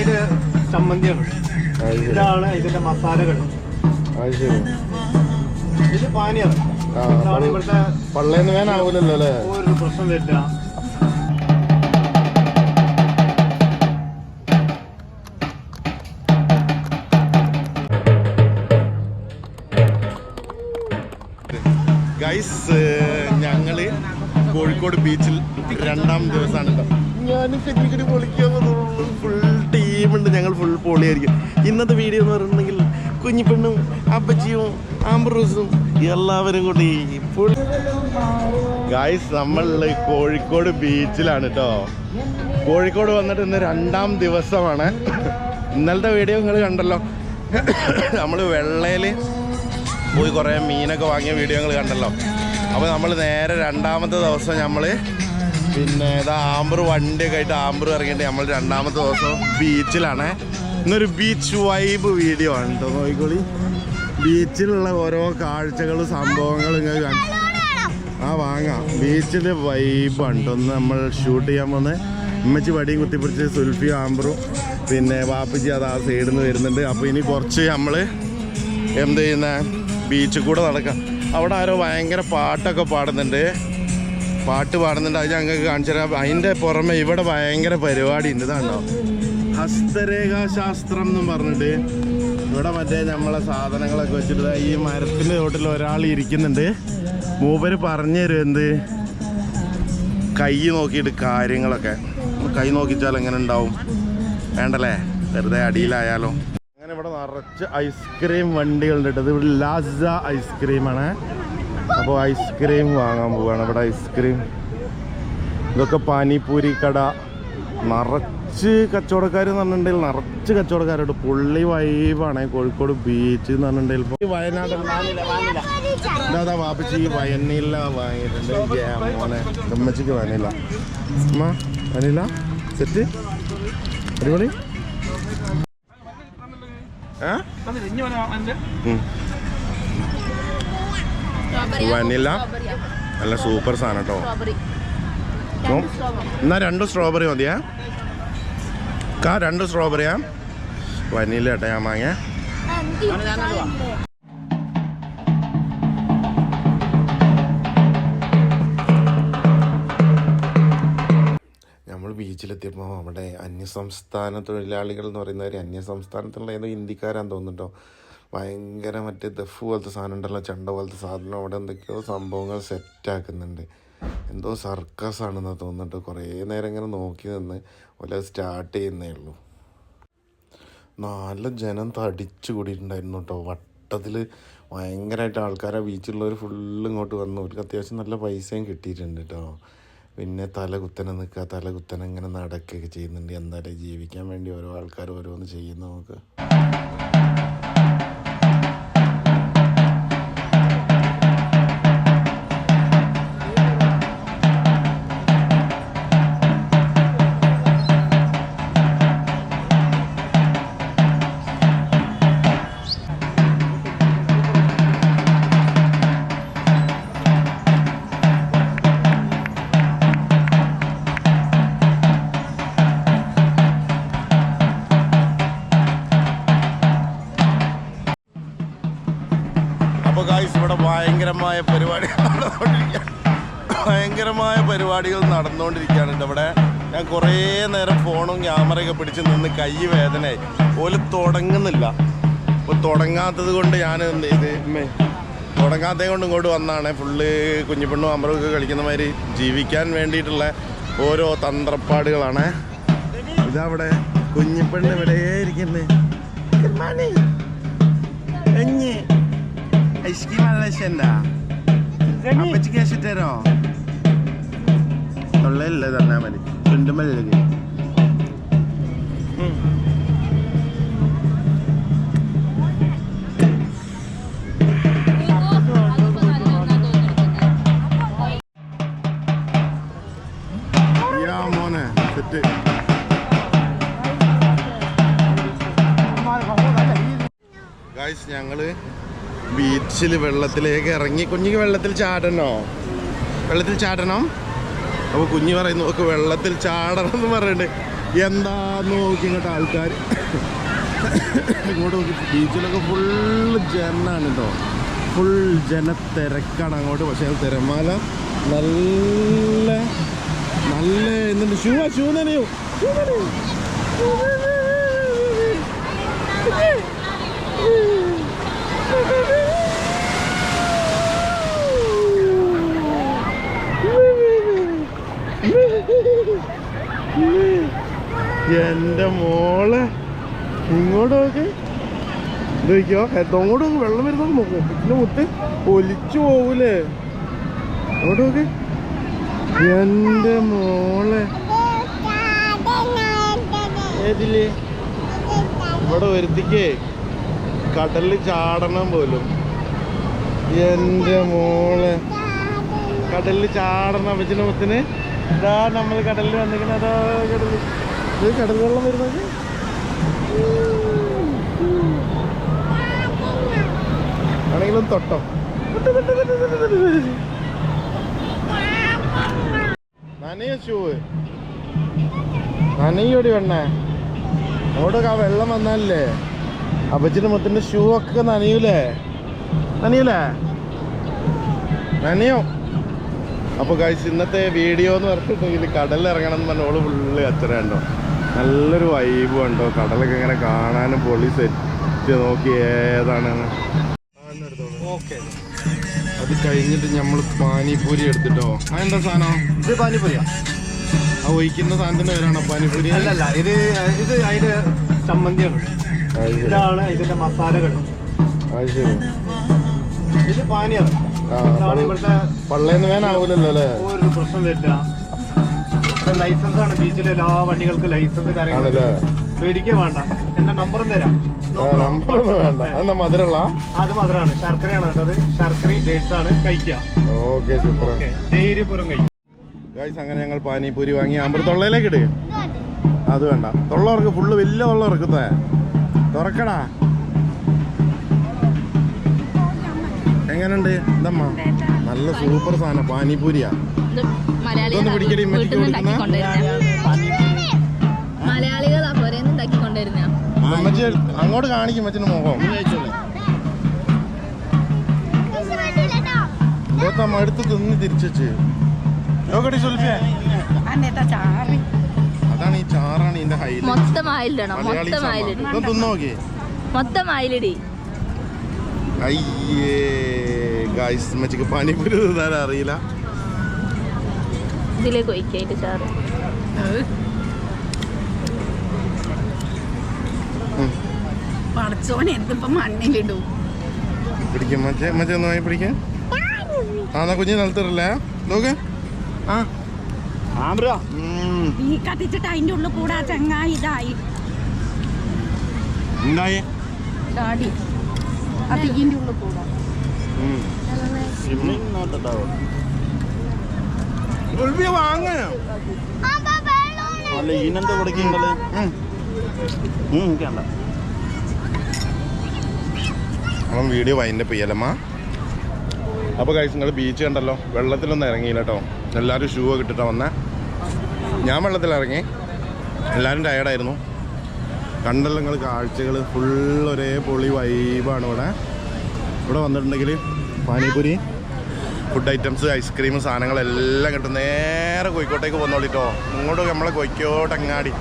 അതിന്റെ ചമ്മന്തിയാണ് ഇതാണ് ഇതിന്റെ മസാലകൾ. അത് ശരി. ഇത് പാനിയാണ് ആ ഇതാണ് ഇവിടുത്തെ പള്ളേന്ന് വേനാവൂലല്ലോ അല്ലേ? ഒരു പ്രശ്നം വരില്ല. ഗൈസ് ഞങ്ങൾ കോഴിക്കോട് ബീച്ചിൽ രണ്ടാം ദിവസമാണ് കേട്ടോ. ഞാൻ കഞ്ഞിക്കടി പൊളിക്കാൻ ഫുൾ ടീമുണ്ട് ഞങ്ങൾ ഫുൾ പൊളിയായിരിക്കും ഇന്നത്തെ വീഡിയോ എന്ന് പറയുന്നെങ്കിൽ കുഞ്ഞിപ്പെണ്ണും അപ്പച്ചിയും ആംബ്രൂസും എല്ലാവരും കൂടി ഗൈസ് നമ്മൾ കോഴിക്കോട് ബീച്ചിലാണ് കേട്ടോ കോഴിക്കോട് വന്നിട്ട് ഇന്ന് രണ്ടാം ദിവസമാണ്. ഇന്നലത്തെ വീഡിയോ നിങ്ങൾ കണ്ടല്ലോ. നമ്മൾ വെള്ളയിൽ പോയി കുറേ മീനൊക്കെ വാങ്ങിയ വീഡിയോ നിങ്ങൾ കണ്ടല്ലോ. അപ്പോൾ നമ്മൾ നേരെ രണ്ടാമത്തെ ദിവസം നമ്മൾ പിന്നെ ഇതാ ആമ്പർ വണ്ടിയൊക്കെ ആയിട്ട് ആമ്പർ ഇറങ്ങിയിട്ട് നമ്മൾ രണ്ടാമത്തെ ദിവസം ബീച്ചിലാണ്. ഇന്നൊരു ബീച്ച് വൈബ് വീഡിയോ ആണ് കേട്ടോ നോക്കിക്കോളി ബീച്ചിലുള്ള ഓരോ കാഴ്ചകളും സംഭവങ്ങളും ഇങ്ങനെ ആ വാങ്ങാം. ബീച്ചിൽ വൈബാണ് കേട്ടോ ഒന്ന് നമ്മൾ ഷൂട്ട് ചെയ്യാൻ പോകുന്നത്. ഉമ്മച്ചി വടിയും കുത്തിപ്പിടിച്ച് സുൽഫിയും ആമ്പറും പിന്നെ വാപ്പിച്ചി അത് ആ സൈഡിൽ നിന്ന് വരുന്നുണ്ട്. അപ്പോൾ ഇനി കുറച്ച് നമ്മൾ എന്ത് ചെയ്യുന്ന? ബീച്ചിൽ കൂടെ നടക്കാം. അവിടെ ആരോ ഭയങ്കര പാട്ടൊക്കെ പാടുന്നുണ്ട്. പാട്ട് പാടുന്നുണ്ട് അത് ഞങ്ങൾക്ക് കാണിച്ചു തരാം. അതിന്റെ പുറമെ ഇവിടെ ഭയങ്കര പരിപാടി ഉണ്ട് ഇതാണോ ഹസ്തരേഖാശാസ്ത്രം എന്നും പറഞ്ഞിട്ട് ഇവിടെ മറ്റേ നമ്മളെ സാധനങ്ങളൊക്കെ വെച്ചിട്ട് ഈ മരത്തിന്റെ ചോട്ടിൽ ഒരാൾ ഇരിക്കുന്നുണ്ട്. മൂപ്പര് പറഞ്ഞു തരും എന്ത്? കൈ നോക്കിയിട്ട് കാര്യങ്ങളൊക്കെ. കൈ നോക്കിച്ചാൽ എങ്ങനെ ഉണ്ടാവും? വേണ്ടല്ലേ? വെറുതെ അടിയിലായാലോ. അങ്ങനെ ഇവിടെ നിറച്ച് ഐസ്ക്രീം വണ്ടികളുണ്ട് കേട്ടോ. ഇത് ഇവിടെ ലാസ ഐസ്ക്രീമാണ്. അപ്പോൾ ഐസ്ക്രീം വാങ്ങാൻ പോവാണ്. ഇവിടെ ഐസ്ക്രീം. ഇതൊക്കെ പാനിപൂരി കട. നിറച്ച് കച്ചവടക്കാർ എന്ന് പറഞ്ഞിട്ടുണ്ടെങ്കിൽ നിറച്ച് കച്ചവടക്കാരുണ്ട്. പുള്ളി വൈബാണ് കോഴിക്കോട് ബീച്ച് എന്ന് പറഞ്ഞിട്ടുണ്ടെങ്കിൽ വയനാട് വാപ്പിച്ച് വയനില വാങ്ങിയിട്ടുണ്ട്. മോനെ. ഉമ്മച്ചിക്ക് വയനില. അമ്മ വനില സെറ്റ് അടിപൊളി? ഏ. വനില നല്ല സൂപ്പർ സാധനം കേട്ടോ. എന്നാ രണ്ട് സ്ട്രോബെറി മതിയാ? കാ രണ്ട് സ്ട്രോബെറിയാ വനില കേട്ടോ ഞാൻ വാങ്ങിയ. നമ്മൾ ബീച്ചിലെത്തിയപ്പോൾ അവിടെ അന്യസംസ്ഥാന തൊഴിലാളികൾ എന്ന് പറയുന്നവർ അന്യസംസ്ഥാനത്തുള്ള ഏതോ ഇന്ത്യക്കാരാന്ന് തോന്നുന്നുട്ടോ ഭയങ്കര മറ്റേ ദഫ് പോലത്തെ സാധനം ഉണ്ടല്ലോ ചണ്ട പോലത്തെ സാധനം. അവിടെ എന്തൊക്കെയോ സംഭവങ്ങൾ സെറ്റാക്കുന്നുണ്ട് എന്തോ സർക്കസ് ആണെന്ന് തോന്നുന്നുണ്ട്. കുറേ നേരം ഇങ്ങനെ നോക്കി നിന്ന് ഓല സ്റ്റാർട്ട് ചെയ്യുന്നേ ഉള്ളൂ. നല്ല ജനം തടിച്ചു കൂടിയിട്ടുണ്ടായിരുന്നു കേട്ടോ. വട്ടത്തിൽ ഭയങ്കരമായിട്ട് ആൾക്കാരെ ബീച്ചിലുള്ളവർ ഫുള്ള് ഇങ്ങോട്ട് വന്നു. അവർക്ക് അത്യാവശ്യം നല്ല പൈസയും കിട്ടിയിട്ടുണ്ട് കേട്ടോ. പിന്നെ തല കുത്തനെ നിൽക്കുക തല കുത്തനെ ഇങ്ങനെ നടക്കുകയൊക്കെ ചെയ്യുന്നുണ്ട്. എന്തായാലും ജീവിക്കാൻ വേണ്ടി ഓരോ ആൾക്കാർ ഓരോന്ന് ചെയ്യുന്നു നമുക്ക്. ഭയങ്കരമായ പരിപാടികൾ നടന്നുകൊണ്ടിരിക്കുകയാണ്. ഭയങ്കരമായ പരിപാടികൾ നടന്നുകൊണ്ടിരിക്കുകയാണ് ഇവിടെ. ഞാൻ കുറേ നേരം ഫോണും ക്യാമറയൊക്കെ പിടിച്ച് നിന്ന് കൈ വേദനയായി. ഓൽ തുടങ്ങുന്നില്ല. അപ്പോൾ തുടങ്ങാത്തത് കൊണ്ട് ഞാൻ എന്ത് ചെയ്ത്? തുടങ്ങാത്തത് കൊണ്ട് ഇങ്ങോട്ട് വന്നാണ്. ഫുള്ള് കുഞ്ഞിപ്പെണ്ണും അമ്പറൊക്കെ കളിക്കുന്ന മാതിരി ജീവിക്കാൻ വേണ്ടിയിട്ടുള്ള ഓരോ തന്ത്രപ്പാടുകളാണ്. ഇതവിടെ കുഞ്ഞിപ്പെണ്ണ് ഇവിടെ ഇരിക്കുന്നത് ഐസ്ക്രീം നല്ല ഇഷ്ടണ്ടാ അപ്പച്ചിക്ക് ഇഷ്ടരോ തൊള്ളയില്ല തന്നാ മതി. ചുണ്ടുമല്ലേ ഗായ്സ് ഞങ്ങൾ ബീച്ചിൽ വെള്ളത്തിലേക്ക് ഇറങ്ങി. കുഞ്ഞിക്ക് വെള്ളത്തിൽ ചാടണോ? വെള്ളത്തിൽ ചാടണം? അപ്പോൾ കുഞ്ഞ് പറയുന്നു ഒക്കെ വെള്ളത്തിൽ ചാടണം എന്ന് പറയുന്നുണ്ട് എന്താന്ന് നോക്കി ഇങ്ങോട്ട് ആൾക്കാർ ഇങ്ങോട്ട് നോക്കി. ബീച്ചിലൊക്കെ ഫുള്ള് ജനാണ് കേട്ടോ ഫുൾ ജനത്തിരക്കാണ് അങ്ങോട്ട്. പക്ഷേ അത് തിരമാല നല്ല നല്ല എന്തുണ്ട്? ഷൂ ഷൂ നനയോ ഷൂ നനയോ എന്റെ മോളെ ഇങ്ങോട്ട് നോക്ക്. ഇതോ അങ്ങോട്ട് നോക്ക് വെള്ളം വരുന്നത് നോക്ക്. പിന്നെ മുത്ത് ഒലിച്ചു പോകൂലേ അങ്ങോട്ട് നോക്ക്. എന്റെ മോളെ. ഏതിൽ? ഇവിടെ ഒരുത്തിക്കേ കടലിൽ ചാടണം പോലും. എന്റെ മോൾ. കടലിൽ ചാടണം. അപ്പച്ചന്റെ മുത്തിന് ഇതാ നമ്മൾ കടലിൽ വന്നിരിക്കുന്നത്. അതാ കടലിൽ ഇത് കടൽ വെള്ളം വരുന്നത് ആണെങ്കിലും തൊട്ടോ. നനയ നനയോടി വെണ്ണേ അങ്ങോട്ടൊക്കെ ആ വെള്ളം വന്നാലേ അപ്പച്ചിന്റെ മുത്തിന്റെ ഷൂ ഒക്കെ നനയൂലേ? നനയൂലേ? നനയോ. അപ്പോൾ കഴിച്ച് ഇന്നത്തെ വീഡിയോ എന്ന് പറഞ്ഞിട്ടുണ്ടെങ്കിൽ കടലിൽ ഇറങ്ങണം എന്ന് പറഞ്ഞ ഓൾ ഫുള്ള് അച്ഛന ഉണ്ടോ നല്ലൊരു വൈബ് ഉണ്ടോ കടലൊക്കെ ഇങ്ങനെ കാണാനും പൊളി സെറ്റ് നോക്കി ഏതാണ്? അത് കഴിഞ്ഞിട്ട് നമ്മൾ പാനിപൂരി എടുത്തിട്ടോ? അതെന്താ സാധനം? ഇത് പാനിപ്പൂരിയാ. ആ ഒഴിക്കുന്ന സാധനത്തിന്റെ പേരാണോ പാനിപൂരി അല്ലല്ല ഇത് ഇത് അതിന്റെ ശരി. ഇതാണ് ഇതിന്റെ മസാലകൾ ഇത് പാനിയാണ് പള്ളേന്ന് വേനാവൂലല്ലോ അല്ലേ? ഒരു പ്രശ്നം വരില്ല. ലൈസൻസ് ആണ്. ബീച്ചിലെ എല്ലാ വണ്ടികൾക്ക് ലൈസൻസ് കാര്യങ്ങൾ ആണല്ലേ? പേടിക്കുക വേണ്ട. എന്റെ നമ്പറും തരാം. ആ നമ്പറൊന്നും വേണ്ട. അതെന്നാ മധുരമുള്ള? അത് മാത്രമാണ് ശർക്കരയാണ് കേട്ടത് ശർക്കരയും ഡേറ്റ്സ് ആണ്. കഴിക്കുക. Okay super okay. ധൈര്യപൂർവം കഴിക്കുക. ഗൈസ് അങ്ങനെ ഞങ്ങൾ പാനിപൂരി വാങ്ങി അമൃതൊള്ളയിലേക്ക് ഇടുക അത് വേണ്ട. തൊള്ളവർക്ക് ഫുള്ള് വലിയ വെള്ളം ഇറക്കുന്നേ തുറക്കടാ. എങ്ങനുണ്ട്? എന്തമ്മ നല്ല സൂപ്പർ സാധനം. പാനിപൂരിയാ. ഇതൊന്ന് പിടിക്കടി, അമ്മച്ചി അങ്ങോട്ട് കാണിക്കും അമ്മച്ചിന്റെ മുഖം. ഇതമ്മ എടുത്ത് തിന്ന് തിരിച്ചു നോക്കടി സുൽഫിയ. അതാണ് ഈ ചാറാണ് ഇതിന്റെ ഹൈലൈറ്റ് മൊത്തം ആയിലിടണം മൊത്തം സാമ്പാർ ആയിലിടി ഇതൊന്ന് തിന്ന് നോക്കിയേ. മൊത്തം ആയിലിടി. അയ്യേ ഗായ്സ് മച്ചിക്ക് പാനിപ്പൂരി തിന്നാൻ അറിയില്ല. ഇതിലേക്ക് ഒഴിക്കായിട്ട് ചാറ്. ഉം. പടച്ചോൻ എന്തിപ്പോ മണ്ണിലിടും? പിടിക്കും മറ്റേ മറ്റേ ഒന്ന് വാങ്ങി പിടിക്കാൻ ആ എന്നാ കുഞ്ഞ് നിലത്തിറല്ലേ നോക്ക്. ആ. തീ കത്തിച്ചിട്ട് അതിന്റെ ഉള്ളിൽ കൂടെ ആ ചങ്ങായി ഇതായി. എന്തായി? ഡാഡി ആ ഉള്ളിൽ കൂടെ. അല്ല ഈനെന്താ അവൻ വീഡിയോ വൈൻഡപ്പ് ചെയ്യലമ്മ. അപ്പോൾ കഴിച്ച് നിങ്ങൾ ബീച്ച് കണ്ടല്ലോ. വെള്ളത്തിലൊന്നും ഇറങ്ങിയില്ല കേട്ടോ എല്ലാവരും ഷൂ ഒക്കെ ഇട്ടിട്ടാണ് വന്നേ. ഞാൻ വെള്ളത്തിലിറങ്ങി. എല്ലാവരും ടയർഡായിരുന്നു കണ്ടല്ലോ നിങ്ങൾ കാഴ്ചകൾ ഫുൾ ഒരേ പൊളി വൈബാണ് ഇവിടെ. ഇവിടെ വന്നിട്ടുണ്ടെങ്കിൽ പാനിപൂരി ഫുഡ് ഐറ്റംസ് ഐസ്ക്രീം സാധനങ്ങളെല്ലാം കിട്ടും. നേരെ കോഴിക്കോട്ടേക്ക് പോകുന്നോളിട്ടോ ഇങ്ങോട്ട് നമ്മളെ കോഴിക്കോട്ട് അങ്ങാടി